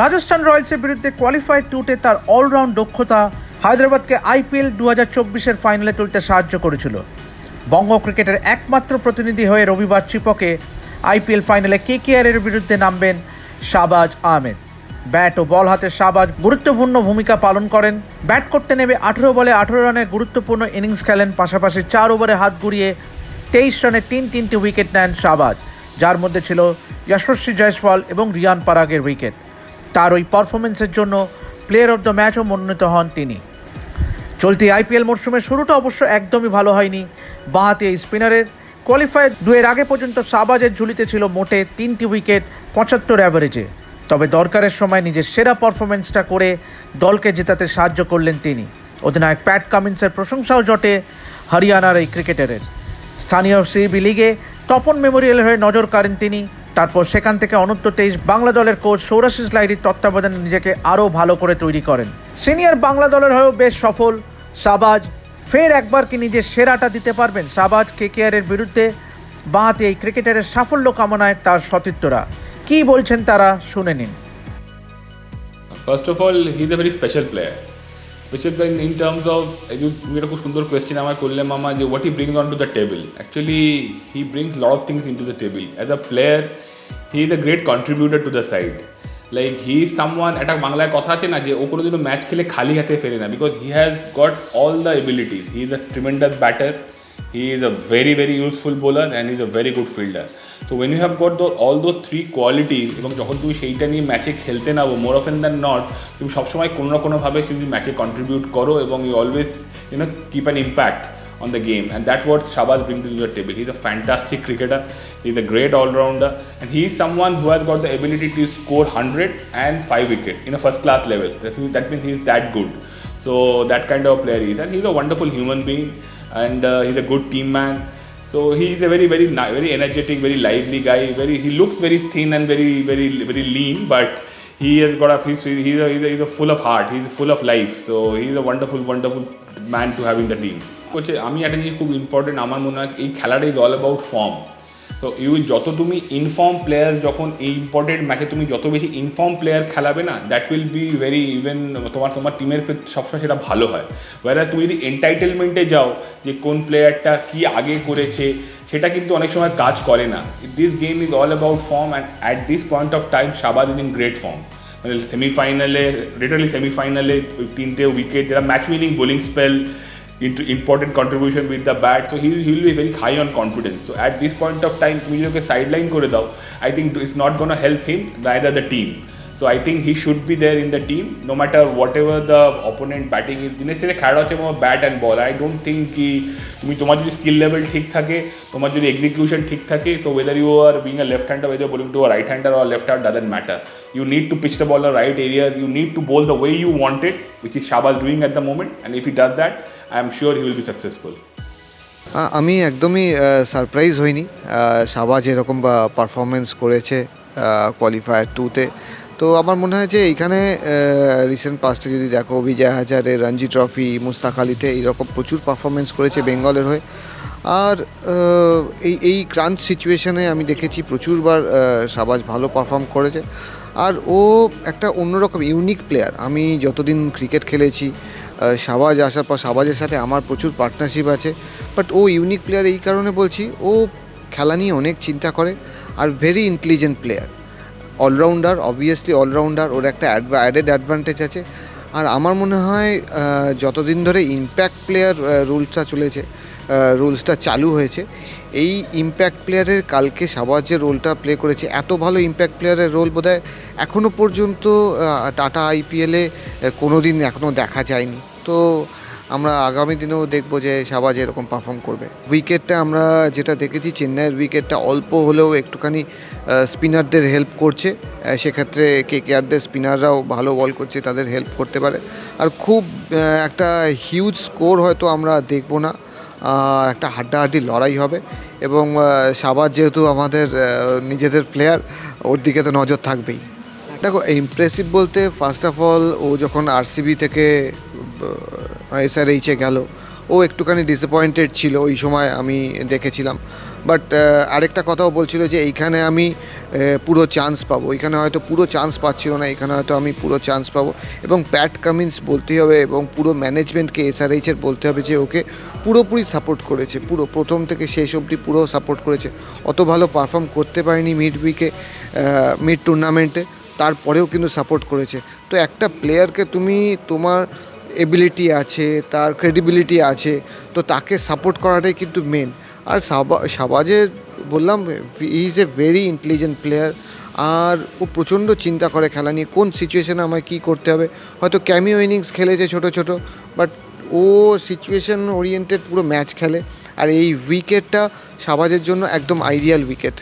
রাজস্থান রয়্যালসের বিরুদ্ধে কোয়ালিফাইড টুটে তার অলরাউন্ড দক্ষতা হায়দ্রাবাদকে আইপিএল দু হাজার চব্বিশের ফাইনালে তুলতে সাহায্য করেছিল। বঙ্গ ক্রিকেটের একমাত্র প্রতিনিধি হয়ে রবিবার চিপকে আইপিএল ফাইনালে কেকেআরের বিরুদ্ধে নামবেন শাহবাজ আহমেদ। ব্যাট ও বল হাতে শাহবাজ গুরুত্বপূর্ণ ভূমিকা পালন করেন। ব্যাট করতে নেমে আঠেরো বলে আঠেরো রানের গুরুত্বপূর্ণ ইনিংস খেলেন, পাশাপাশি চার ওভারে হাত ঘুরিয়ে তেইশ রানে তিন তিনটি উইকেট নেন শাহবাজ, যার মধ্যে ছিল যশস্বী জয়সওয়াল এবং রিয়ান পারাগের উইকেট। তার ওই পারফরমেন্সের জন্য প্লেয়ার অব দ্য ম্যাচও মনোনীত হন তিনি। চলতি আইপিএল মরশুমের শুরুটা অবশ্য একদমই ভালো হয়নি। বাঁহাতি এই স্পিনারের কোয়ালিফায়ার দুয়ের আগে পর্যন্ত শাহবাজের ঝুলিতে ছিল মোটে তিনটি উইকেট পঁচাত্তর অ্যাভারেজে তবে দরকারের সময় নিজের সেরা পারফরমেন্সটা করে দলকে জেতাতে সাহায্য করলেন তিনি। অধিনায়ক প্যাট কামিন্সের প্রশংসাও জটে হরিয়ানার এই ক্রিকেটারের। স্থানীয় সিবি লিগে তপন মেমোরিয়াল হয়ে নজর কাড়েন তিনি। তারপর সেখান থেকে অনূর্ধ্ব তেইশ বাংলা দলের কোচ সৌরাশিস লাইরির তত্ত্বাবধানে নিজেকে আরও ভালো করে তৈরি করেন। সিনিয়র বাংলা দলের হয়েও বেশ সফল। শাহবাজ ফের একবার কি নিজের সেরাটা দিতে পারবেন? শাহবাজ কেকেআরের বিরুদ্ধে বাঁহাতি এই ক্রিকেটারের সাফল্য কামনায় তার সতীর্থরা। কী বলছেন তারা? শুনে নিন। First of all he is a very special player তুমি একটা খুব সুন্দর কোয়েশ্চেন আমার করলে মামা যে what he brings on to the table actually he brings lot of things in to the table as a player he is a great contributor to the side like he is someone একটা বাংলায় কথা আছে না, যে ও কোনোদিনও match খেলে খালি হাতে ফেরে না because he has got all the abilities he is a tremendous batter he is a very very useful bowler and he's a very good fielder so when you have got the, all those three qualities এবং যখন তুমি সেইটা নিয়ে ম্যাচে খেলতে now more of than not তুমি সবসময় কোনো না কোনোভাবে তুমি ম্যাচে কন্ট্রিবিউট করো এবং you always you know keep an impact on the game and that's what Shabaz brings to the table. He's a fantastic cricketer, he's a great all-rounder and he's someone who has got the ability to score 100 and 5 wickets in a first class level. That means, that means he's that good. So that kind of player he is and he's a wonderful human being and uh, he's a good team man. So he's a very, very, ni- very energetic, very lively guy. Very, he looks very thin and very, very, very lean, but he has got a he's, he's, a, he's, a, he's a full of heart. He's full of life. So he's a wonderful, wonderful man to have in the team. হচ্ছে আমি একটা জিনিস খুব important আমার মনে হয় এই খেলাটা ইজ অল অ্যাবাউট ফর্ম তো ইউ যত তুমি ইনফর্ম প্লেয়ার যখন এই ইম্পর্টেন্ট ম্যাচে তুমি যত বেশি ইনফর্ম প্লেয়ার খেলাবে না that will be very even তোমার তোমার টিমের সবসময় সেটা ভালো হয়। ওয়ারা তুমি যদি এন্টাইটেলমেন্টে যাও যে কোন প্লেয়ারটা কি আগে করেছে, সেটা কিন্তু অনেক সময় কাজ করে না। This game is all about form and at this point of time Shahbaz is in great form মানে সেমিফাইনালে লিটারালি সেমিফাইনালে তিনটে উইকেট যারা match winning bowling spell into important contribution with the bat. So he he will be very high on confidence. So at this point of time, তুমি যদি ওকে sideline করে দাও, I think it's not going to help him, neither the team. So I think he should be there in the team, no matter whatever the opponent batting is. দিনের শেষে খেলা হচ্ছে আমার bat and ball I don't think কি তুমি তোমার যদি skill level ঠিক থাকে তোমার যদি এক্সিকিউশন ঠিক থাকে so whether you are being a left hander whether bowling to a right hander hand doesn't matter. You need to pitch the ball in the right areas. You need to bowl the way you want it, which is Shabaz doing at the moment. And if he does that, I am sure he will be successful. আ- আমি একদমই surprise হইনি আহ, শাহবাজ এরকম performance করেছে qualifier টুতে তো আমার মনে হয় যে এইখানে রিসেন্ট পাস্টে যদি দেখো, বিজয় হাজারে রঞ্জি ট্রফি মুস্তাক আলিতে এইরকম প্রচুর পারফরমেন্স করেছে বেঙ্গলের হয়ে। আর এই এই ক্রান্ত সিচুয়েশনে আমি দেখেছি প্রচুরবার সাবাজ ভালো পারফর্ম করেছে। আর ও একটা অন্যরকম ইউনিক প্লেয়ার আমি যতদিন ক্রিকেট খেলেছি সাবাজ আসার পর সাবাজের সাথে আমার প্রচুর পার্টনারশিপ আছে। বাট ও ইউনিক প্লেয়ার এই কারণে বলছি, ও খেলা নিয়ে অনেক চিন্তা করে, আর very intelligent player allrounder obviously allrounder ওর একটা অ্যাডেড অ্যাডভান্টেজ আছে। আর আমার মনে হয় যতদিন ধরে ইম্প্যাক্ট প্লেয়ার রুলসটা চলেছে রুলসটা চালু হয়েছে, এই ইম্প্যাক্ট প্লেয়ারের কালকে সাবাজ যে রোলটা প্লে করেছে, এত ভালো ইম্প্যাক্ট প্লেয়ারের রোল বোধহয় এখনও পর্যন্ত টাটা আইপিএলে কোনো দিন এখনও দেখা যায়নি। তো আমরা আগামী দিনেও দেখব যে শাহবাজ এরকম পারফর্ম করবে। উইকেটটা আমরা যেটা দেখেছি, চেন্নাইয়ের উইকেটটা অল্প হলেও একটুখানি স্পিনারদের হেল্প করছে। সেক্ষেত্রে কে কেয়ারদের স্পিনাররাও ভালো বল করছে, তাদের হেল্প করতে পারে। আর খুব একটা হিউজ স্কোর হয়তো আমরা দেখব না। একটা হাড্ডাহাড্ডি লড়াই হবে। এবং শাহবাজ যেহেতু আমাদের নিজেদের প্লেয়ার ওর দিকে তো নজর থাকবেই। দেখো ইমপ্রেসিভ বলতে ফার্স্ট অফ অল ও যখন আরসিবি থেকে এসআরএইচে গেল। ও একটুখানি ডিসঅ্যাপয়েন্টেড ছিল, ওই সময় আমি দেখেছিলাম। বাট আরেকটা কথাও বলছিল যে, এইখানে আমি পুরো চান্স পাবো। এখানে হয়তো পুরো চান্স পাচ্ছিল না এখানে হয়তো আমি পুরো চান্স পাবো। এবং প্যাট কামিন্স বলতেই হবে এবং পুরো ম্যানেজমেন্টকে এসআরএইচের বলতে হবে যে, ওকে পুরোপুরি সাপোর্ট করেছে। পুরো প্রথম থেকে শেষ অবধি পুরো সাপোর্ট করেছে। অত ভালো পারফর্ম করতে পারেনি মিড উইকে মিড টুর্নামেন্টে তারপরেও কিন্তু সাপোর্ট করেছে। তো একটা প্লেয়ারকে তুমি তোমার এবিলিটি আছে, তার ক্রেডিবিলিটি আছে, তো তাকে সাপোর্ট করাটাই কিন্তু মেন আর সাবা সাবাজের বললাম is a very intelligent player আর ও প্রচণ্ড চিন্তা করে খেলা নিয়ে, কোন সিচুয়েশনে আমায় কী করতে হবে? হয়তো ক্যামিও ইনিংস খেলেছে ছোট ছোট বাট ও সিচুয়েশন ওরিয়েন্টেড পুরো ম্যাচ খেলে, আর এই উইকেটটা সাবাজের জন্য একদম আইডিয়াল উইকেট